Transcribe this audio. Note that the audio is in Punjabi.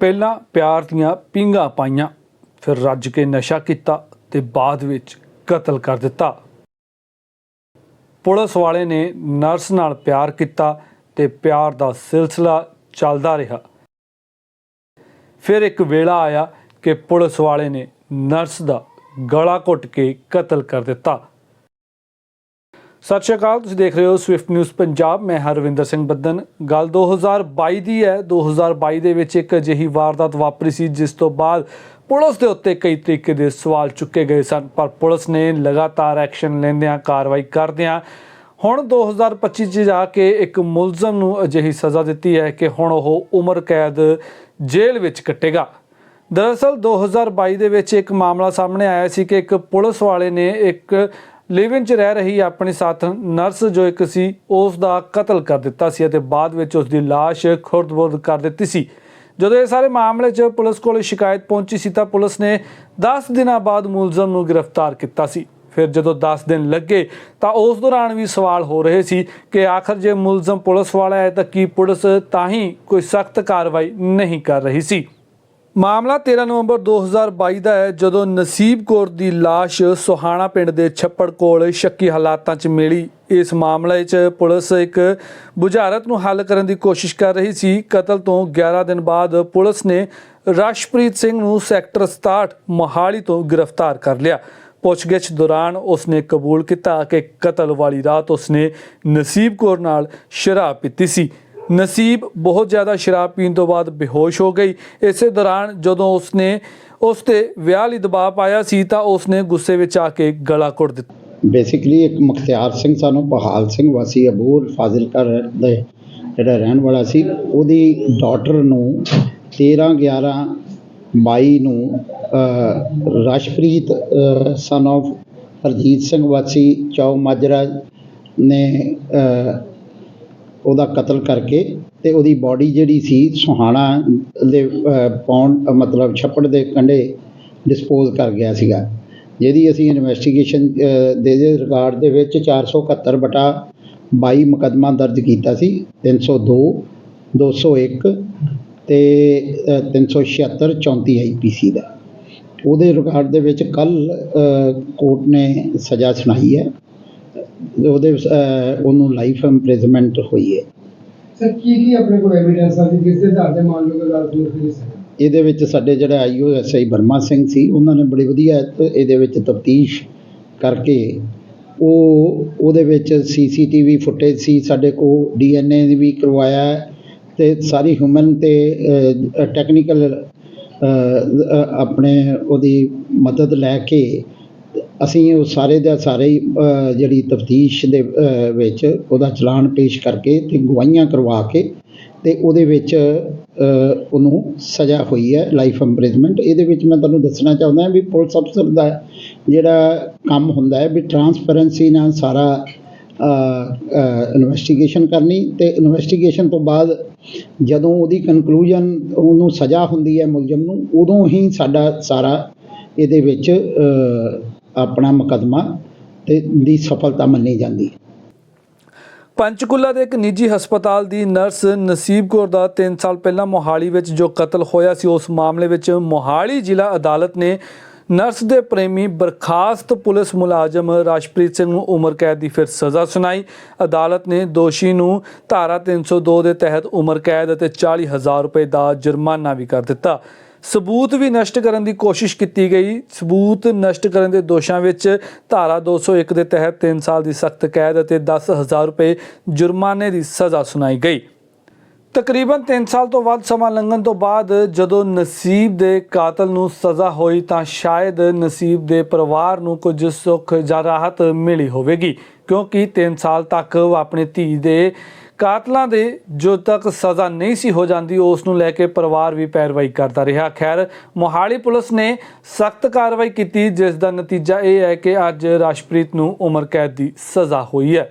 ਪਹਿਲਾਂ ਪਿਆਰ ਦੀਆਂ ਪਿੰਗਾ ਪਾਈਆਂ, ਫਿਰ ਰੱਜ ਕੇ ਨਸ਼ਾ ਕੀਤਾ ਤੇ ਬਾਅਦ ਵਿੱਚ ਕਤਲ ਕਰ ਦਿੱਤਾ। ਪੁਲਿਸ ਵਾਲੇ ਨੇ ਨਰਸ ਨਾਲ ਪਿਆਰ ਕੀਤਾ ਤੇ ਪਿਆਰ ਦਾ ਸਿਲਸਿਲਾ ਚੱਲਦਾ ਰਿਹਾ। ਫਿਰ ਇੱਕ ਵੇਲਾ ਆਇਆ ਕਿ ਪੁਲਿਸ ਵਾਲੇ ਨੇ ਨਰਸ ਦਾ ਗਲਾ ਘੁੱਟ ਕੇ ਕਤਲ ਕਰ ਦਿੱਤਾ। ਸਤਿ ਸ਼੍ਰੀ ਅਕਾਲ, ਤੁਸੀਂ ਦੇਖ ਰਹੇ ਹੋ ਸਵਿਫਟ ਨਿਊਜ਼ ਪੰਜਾਬ। ਮੈਂ ਹਰਵਿੰਦਰ ਸਿੰਘ ਬੱਦਨ। ਗੱਲ 2022 ਦੀ ਹੈ। 2022 ਦੇ ਵਿੱਚ ਇੱਕ ਅਜਿਹੀ ਵਾਰਦਾਤ ਵਾਪਰੀ ਸੀ, ਜਿਸ ਤੋਂ ਬਾਅਦ ਪੁਲਿਸ ਦੇ ਉੱਤੇ ਕਈ ਤਰੀਕੇ ਦੇ ਸਵਾਲ ਚੁੱਕੇ ਗਏ ਸਨ, ਪਰ ਪੁਲਿਸ ਨੇ ਲਗਾਤਾਰ ਐਕਸ਼ਨ ਲੈਂਦਿਆਂ ਕਾਰਵਾਈ ਕਰਦਿਆਂ ਹੁਣ 2025 ਚ ਜਾ ਕੇ ਇੱਕ ਮੁਲਜ਼ਮ ਨੂੰ ਅਜਿਹੀ ਸਜ਼ਾ ਦਿੱਤੀ ਹੈ ਕਿ ਹੁਣ ਉਹ ਉਮਰ ਕੈਦ ਜੇਲ੍ਹ ਵਿੱਚ ਕੱਟੇਗਾ। ਦਰਅਸਲ 2022 ਦੇ ਵਿੱਚ ਇੱਕ ਮਾਮਲਾ ਸਾਹਮਣੇ ਆਇਆ ਸੀ ਕਿ ਇੱਕ ਪੁਲਿਸ ਵਾਲੇ ਨੇ ਇੱਕ ਲਿਵਿੰਗ 'ਚ ਰਹਿ ਰਹੀ ਆਪਣੀ ਸਾਥ ਨਰਸ ਜੋ ਇੱਕ ਸੀ, ਉਸ ਦਾ ਕਤਲ ਕਰ ਦਿੱਤਾ ਸੀ ਅਤੇ ਬਾਅਦ ਵਿੱਚ ਉਸ ਦੀ ਲਾਸ਼ ਖੁਰਦ-ਬੁਰਦ ਕਰ ਦਿੱਤੀ ਸੀ। ਜਦੋਂ ਇਹ ਸਾਰੇ ਮਾਮਲੇ 'ਚ ਪੁਲਿਸ ਕੋਲ ਸ਼ਿਕਾਇਤ ਪਹੁੰਚੀ ਸੀ ਤਾਂ ਪੁਲਿਸ ਨੇ 10 ਦਿਨਾਂ ਬਾਅਦ ਮੁਲਜ਼ਮ ਨੂੰ ਗ੍ਰਿਫਤਾਰ ਕੀਤਾ ਸੀ। ਫਿਰ ਜਦੋਂ 10 ਦਿਨ ਲੱਗੇ ਤਾਂ ਉਸ ਦੌਰਾਨ ਵੀ ਸਵਾਲ ਹੋ ਰਹੇ ਸੀ ਕਿ ਆਖਰ ਜੇ ਮੁਲਜ਼ਮ ਪੁਲਿਸ ਵਾਲਾ ਹੈ ਤਾਂ ਕੀ ਪੁਲਿਸ ਤਾਂ ਹੀ ਕੋਈ ਸਖਤ ਕਾਰਵਾਈ ਨਹੀਂ ਕਰ ਰਹੀ ਸੀ। ਮਾਮਲਾ 13 ਨਵੰਬਰ 2022 ਦਾ ਹੈ, ਜਦੋਂ ਨਸੀਬ ਕੌਰ ਦੀ ਲਾਸ਼ ਸੁਹਾਣਾ ਪਿੰਡ ਦੇ ਛੱਪੜ ਕੋਲ ਸ਼ੱਕੀ ਹਾਲਾਤਾਂ 'ਚ ਮਿਲੀ। ਇਸ ਮਾਮਲੇ 'ਚ ਪੁਲਿਸ ਇੱਕ ਬੁਝਾਰਤ ਨੂੰ ਹੱਲ ਕਰਨ ਦੀ ਕੋਸ਼ਿਸ਼ ਕਰ ਰਹੀ ਸੀ। ਕਤਲ ਤੋਂ 11 ਦਿਨ ਬਾਅਦ ਪੁਲਿਸ ਨੇ ਰਾਸ਼ਪ੍ਰੀਤ ਸਿੰਘ ਨੂੰ ਸੈਕਟਰ 67 ਮੋਹਾਲੀ ਤੋਂ ਗ੍ਰਿਫਤਾਰ ਕਰ ਲਿਆ। ਪੁੱਛਗਿੱਛ ਦੌਰਾਨ ਉਸਨੇ ਕਬੂਲ ਕੀਤਾ ਕਿ ਕਤਲ ਵਾਲੀ ਰਾਤ ਉਸਨੇ ਨਸੀਬ ਕੌਰ ਨਾਲ ਸ਼ਰਾਬ ਪੀਤੀ ਸੀ। ਨਸੀਬ ਬਹੁਤ ਜ਼ਿਆਦਾ ਸ਼ਰਾਬ ਪੀਣ ਤੋਂ ਬਾਅਦ ਬੇਹੋਸ਼ ਹੋ ਗਈ। ਇਸੇ ਦੌਰਾਨ ਜਦੋਂ ਉਸਨੇ ਉਸ ਤੇ ਵਿਆਹ ਲਈ ਦਬਾਅ ਪਾਇਆ ਸੀ ਤਾਂ ਉਸਨੇ ਗੁੱਸੇ ਵਿੱਚ ਆ ਕੇ ਗਲਾ ਘੁੱਟ ਦਿੱਤਾ। ਬੇਸਿਕਲੀ ਇੱਕ ਮੁਖਤਿਆਰ ਸਿੰਘ ਸਾਨੂੰ ਬਹਾਲ ਸਿੰਘ ਵਾਸੀ ਅਬੂਰ ਫਾਜ਼ਿਲਕਾ ਦੇ ਜਿਹੜਾ ਰਹਿਣ ਵਾਲਾ ਸੀ ਉਹਦੀ ਡਾਟਰ ਨੂੰ 13 11 22 ਨੂੰ ਅ, ਰਸ਼ਪ੍ਰੀਤ ਸਨ of ਹਰਜੀਤ ਸਿੰਘ ਵਾਸੀ ਚੌ ਮਾਜਰਾ ਨੇ ਉਹਦਾ ਕਤਲ ਕਰਕੇ ਤੇ ਉਹਦੀ ਬਾਡੀ ਜਿਹੜੀ ਸੀ ਸੁਹਾਣਾ ਦੇ ਅ, ਮਤਲਬ ਛੱਪੜ ਦੇ ਕੰਢੇ ਡਿਸਪੋਜ਼ ਕਰ ਗਿਆ ਸੀਗਾ। ਜਿਹਦੀ ਅਸੀਂ ਇਨਵੈਸਟੀਗੇਸ਼ਨ ਦੇ ਦੇ ਰਿਕਾਰਡ ਦੇ ਵਿੱਚ 471 ਬਟਾ 22 ਮੁਕੱਦਮਾ ਦਰਜ ਕੀਤਾ ਸੀ 302 201 ਤੇ ਅ, 376 34 ਆਈਪੀਸੀ ਦਾ। ਉਹਦੇ ਰਿਕਾਰਡ ਦੇ ਵਿੱਚ ਕੱਲ ਕੋਰਟ ਨੇ ਸਜ਼ਾ ਸੁਣਾਈ ਹੈ। ਉਹਦੇ ਉਹਨੂੰ ਲਾਈਫ ਇੰਪ੍ਰਿਜ਼ਨਮੈਂਟ ਹੋਈ ਹੈ। ਸਰ ਕੀ ਕੀ ਆਪਣੇ ਕੋਲ ਐਵੀਡੈਂਸ ਆ ਜੀ? ਜਿਸ ਦੇ ਆਧਾਰ ਤੇ ਮੰਨ ਲਓ ਕਿ ਗੱਲ ਦੂਰ ਹੋਈ ਇਹਦੇ ਵਿੱਚ ਸਾਡੇ ਜਿਹੜਾ ਆਈਓ ਐਸਆਈ ਬਰਮਾ ਸਿੰਘ ਸੀ ਉਹਨਾਂ ਨੇ ਬੜੀ ਵਧੀਆ ਇਹ- ਇਹਦੇ ਵਿੱਚ ਤਫਤੀਸ਼ ਕਰਕੇ ਉਹ ਉਹਦੇ ਵਿੱਚ ਸੀਸੀਟੀਵੀ ਫੁਟੇਜ ਸੀ ਸਾਡੇ ਕੋਲ ਡੀਐਨਏ ਵੀ ਕਰਵਾਇਆ ਤੇ ਸਾਰੀ ਹਿਊਮਨ ਤੇ ਟੈਕਨੀਕਲ ਆਪਣੇ ਉਹਦੀ ਮਦਦ ਲੈ ਕੇ ਅਸੀਂ ਉਹ ਸਾਰੇ ਦਾ ਸਾਰੇ ਹੀ, ਜਿਹੜੀ ਤਫਤੀਸ਼ ਦੇ ਵਿੱਚ ਉਹਦਾ ਚਲਾਨ ਪੇਸ਼ ਕਰਕੇ ਅਤੇ ਗਵਾਹੀਆਂ ਕਰਵਾ ਕੇ ਅਤੇ ਉਹਦੇ ਵਿੱਚ ਉਹਨੂੰ ਸਜ਼ਾ ਹੋਈ ਹੈ ਲਾਈਫ ਇੰਪ੍ਰਿਜ਼ਨਮੈਂਟ ਇਹਦੇ ਵਿੱਚ ਮੈਂ ਤੁਹਾਨੂੰ ਦੱਸਣਾ ਚਾਹੁੰਦਾ ਵੀ ਪੁਲਿਸ ਅਫਸਰ ਦਾ ਜਿਹੜਾ ਕੰਮ ਹੁੰਦਾ ਹੈ ਵੀ ਟਰਾਂਸਪੇਰੈਂਸੀ ਨਾਲ ਸਾਰਾ ਇਨਵੈਸਟੀਗੇਸ਼ਨ ਕਰਨੀ ਅਤੇ ਇਨਵੈਸਟੀਗੇਸ਼ਨ ਤੋਂ ਬਾਅਦ ਜਦੋਂ ਉਹਦੀ ਕਨਕਲੂਜਨ ਉਹਨੂੰ ਸਜ਼ਾ ਹੁੰਦੀ ਹੈ ਮੁਲਜ਼ਮ ਨੂੰ ਉਦੋਂ ਹੀ ਸਾਡਾ ਸਾਰਾ ਇਹਦੇ ਵਿੱਚ ਆਪਣਾ ਮੁਕੱਦਮਾ ਤੇ ਦੀ ਸਫਲਤਾ ਮੰਨੀ ਜਾਂਦੀ। ਹੈ ਦੇ ਇੱਕ ਨਿੱਜੀ ਹਸਪਤਾਲ ਦੀ ਨਰਸ ਨਸੀਬ ਕੌਰ ਦਾ 3 ਸਾਲ ਪਹਿਲਾਂ ਮੋਹਾਲੀ ਵਿੱਚ ਜੋ ਕਤਲ ਹੋਇਆ ਸੀ, ਉਸ ਮਾਮਲੇ ਵਿੱਚ ਮੋਹਾਲੀ ਜ਼ਿਲ੍ਹਾ ਅਦਾਲਤ ਨੇ ਨਰਸ ਦੇ ਪ੍ਰੇਮੀ ਬਰਖਾਸਤ ਪੁਲਿਸ ਮੁਲਾਜ਼ਮ ਰਾਜਪ੍ਰੀਤ ਸਿੰਘ ਨੂੰ ਉਮਰ ਕੈਦ ਦੀ ਫਿਰ ਸਜ਼ਾ ਸੁਣਾਈ। ਅਦਾਲਤ ਨੇ ਦੋਸ਼ੀ ਨੂੰ ਧਾਰਾ 302 ਦੇ ਤਹਿਤ ਉਮਰ ਕੈਦ ਅਤੇ 40000 ਰੁਪਏ ਦਾ ਜੁਰਮਾਨਾ ਵੀ ਕਰ ਦਿੱਤਾ। ਸਬੂਤ ਵੀ ਨਸ਼ਟ ਕਰਨ ਦੀ ਕੋਸ਼ਿਸ਼ ਕੀਤੀ ਗਈ। ਸਬੂਤ ਨਸ਼ਟ ਕਰਨ ਦੇ ਦੋਸ਼ਾਂ ਵਿੱਚ ਧਾਰਾ 201 ਦੇ ਤਹਿਤ 3 ਸਾਲ ਦੀ ਸਖਤ ਕੈਦ ਅਤੇ 10000 ਰੁਪਏ ਜੁਰਮਾਨੇ ਦੀ ਸਜ਼ਾ ਸੁਣਾਈ ਗਈ। ਤਕਰੀਬਨ 3 ਸਾਲ ਤੋਂ ਵੱਧ ਸਮਾਂ ਲੰਘਣ ਤੋਂ ਬਾਅਦ ਜਦੋਂ ਨਸੀਬ ਦੇ ਕਾਤਲ ਨੂੰ ਸਜ਼ਾ ਹੋਈ ਤਾਂ ਸ਼ਾਇਦ ਨਸੀਬ ਦੇ ਪਰਿਵਾਰ ਨੂੰ ਕੁਝ ਸੁੱਖ ਜਾਂ ਰਾਹਤ ਮਿਲੀ ਹੋਵੇਗੀ, ਕਿਉਂਕਿ 3 ਸਾਲ ਤੱਕ ਆਪਣੀ ਧੀ ਦੇ ਕਾਤਲਾਂ ਦੇ ਜੋ ਤੱਕ ਸਜ਼ਾ ਨਹੀਂ ਸੀ ਹੋ ਜਾਂਦੀ, ਉਸ ਨੂੰ ਲੈ ਕੇ ਪਰਿਵਾਰ ਵੀ ਪੈਰਵਾਈ ਕਰਦਾ ਰਿਹਾ। ਖੈਰ, ਮੋਹਾਲੀ ਪੁਲਿਸ ਨੇ ਸਖਤ ਕਾਰਵਾਈ ਕੀਤੀ, ਜਿਸ ਦਾ ਨਤੀਜਾ ਇਹ ਹੈ ਕਿ ਅੱਜ ਰਾਸ਼ਪ੍ਰੀਤ ਨੂੰ ਉਮਰ ਕੈਦ ਦੀ ਸਜ਼ਾ ਹੋਈ ਹੈ।